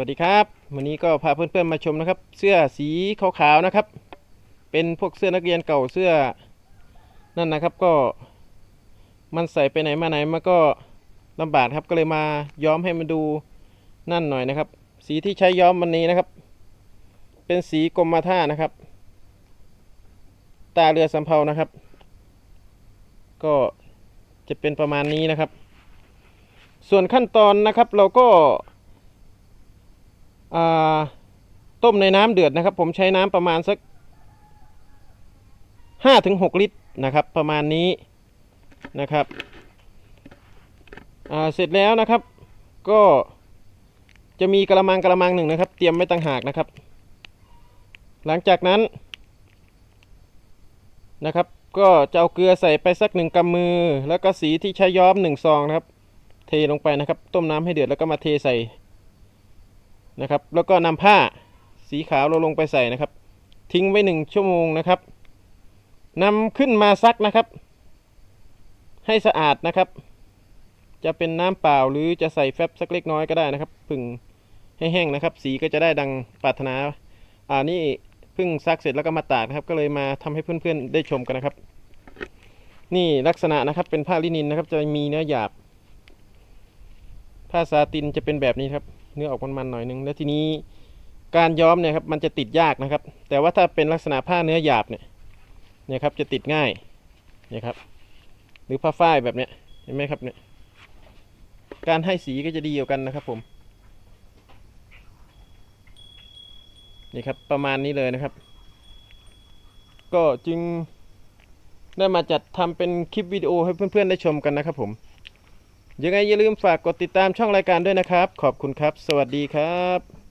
วัสดีครับ วันนี้ก็พาเพื่อนๆมาชมนะครับ เสื้อสีขาวๆนะครับ เป็นพวกเสื้อนักเรียนเก่าเสื้อนั่นนะครับก็มันใส่ไปไหนมาไหนมันก็ลำบากครับก็เลยมาย้อมให้มันดูนั่นหน่อยนะครับ สีที่ใช้ย้อมวันนี้นะครับ เป็นสีกรมท่านะครับ ตาเรือสำเภานะครับ ก็จะเป็นประมาณนี้นะครับ ส่วนขั้นตอนนะครับเราก็ ต้มในน้ำเดือดนะครับ ผมใช้น้ำประมาณสักห้าถึงหกลิตรนะครับ ประมาณนี้นะครับเสร็จแล้วนะครับ ก็จะมีกระมังกระมังหนึ่งนะครับ เตรียมไว้ต่างหากนะครับ หลังจากนั้นนะครับ ก็จะเอาเกลือใส่ไปสักหนึ่งกำมือ แล้วก็สีที่ใช้ย้อมหนึ่งซองนะครับ เทลงไปนะครับ ต้มน้ำให้เดือดแล้วก็มาเทใส่ นะครับ แล้วก็นำผ้าสีขาวเราลงไปใส่นะครับ ทิ้งไว้หนึ่งชั่วโมงนะครับนำขึ้นมาซักนะครับ ให้สะอาดนะครับ จะเป็นน้ำเปล่าหรือจะใส่แฟบสักเล็กน้อยก็ได้นะครับผึ่งให้แห้งนะครับ สีก็จะได้ดังปรารถนาอ่านี่เพิ่งซักเสร็จแล้วก็มาตากนะครับ ก็เลยมาทำให้เพื่อนๆได้ชมกันนะครับ นี่ลักษณะนะครับเป็นผ้าลินินนะครับ จะมีเนื้อหยาบผ้าซาตินจะเป็นแบบนี้ครับ เนื้อออกมันๆหน่อยนึง แล้วทีนี้การย้อมเนี่ยครับมันจะติดยากนะครับ แต่ว่าถ้าเป็นลักษณะผ้าเนื้อหยาบเนี่ยเนี่ยครับจะติดง่ายเนี่ยครับ หรือผ้าฝ้ายแบบเนี้ยเห็นไหมครับเนี่ยการให้สีก็จะดีกว่ากันนะครับผมนี่ครับประมาณนี้เลยนะครับ ก็จึงได้มาจัดทำเป็นคลิปวิดีโอให้เพื่อนๆได้ชมกันนะครับผม ยังไงอย่าลืมฝากกดติดตามช่องรายการด้วยนะครับ ขอบคุณครับ สวัสดีครับ